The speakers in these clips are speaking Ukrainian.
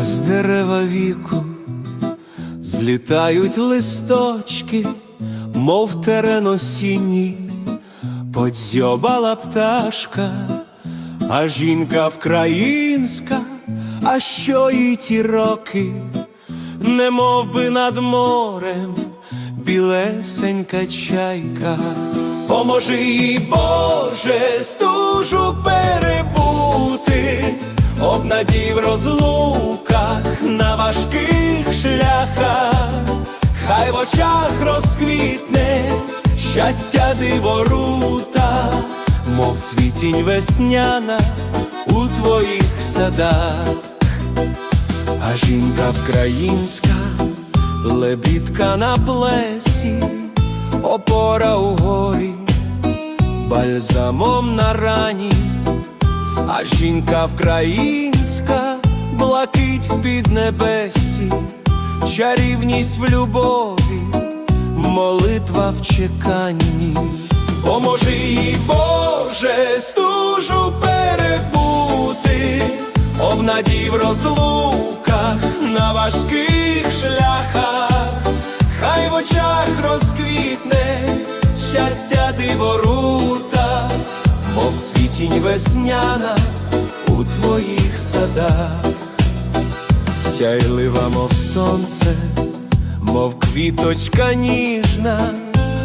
влітку злітають листочки, мов терен осінній, подзьобала пташка, а жінка вкраїнська, а що і ті роки, не мов би над морем білесенька чайка. Поможи їй, Боже, стужу перебути, важких шляхах, хай в очах розквітне щастя диворута, мов цвітінь весняна у твоїх садах, а жінка вкраїнська, лебідка на плесі, опора у горі, бальзамом на рані, а жінка вкраїнська, блакить в піднебесі, чарівність в любові, молитва в чеканні. Поможи їй, Боже, стужу перебути, обнадій в розлуках на важких шляхах, хай в очах розквітне щастя диворута, мов цвітінь весняна у твоїх садах, сяйлива, мов сонце, мов квіточка ніжна,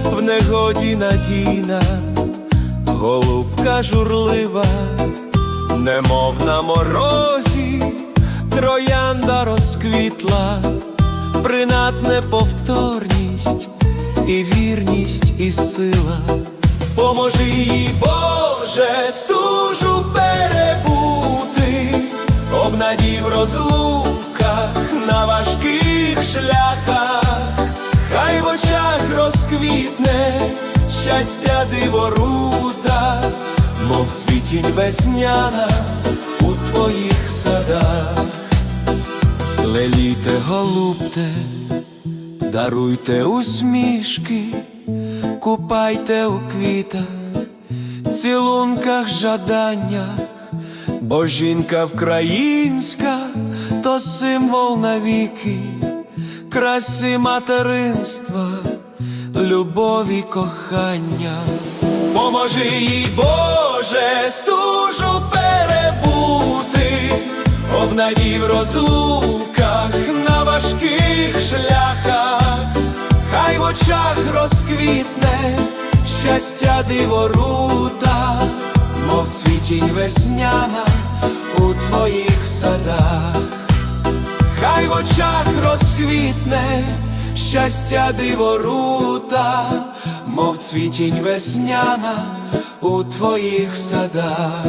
в негоді надійна, голубка журлива, немов на морозі, троянда розквітла, принадне повторність і вірність, і сила. Поможи їй, Боже, стужу перебути, обнадій в щастя диворута, мов цвітінь весняна у твоїх садах. Леліте, голубте, даруйте усмішки, купайте у квітах, цілунках, жаданнях, бо жінка вкраїнська то символ навіки, краси материнства, любові, кохання. Поможи їй, Боже, стужу перебути, обнадій в розлуках на важких шляхах, хай в очах розквітне щастя диворута, мов цвітінь весняна у твоїх садах, хай в очах розквітне щастя диворута, мов цвітінь весняна у твоїх садах.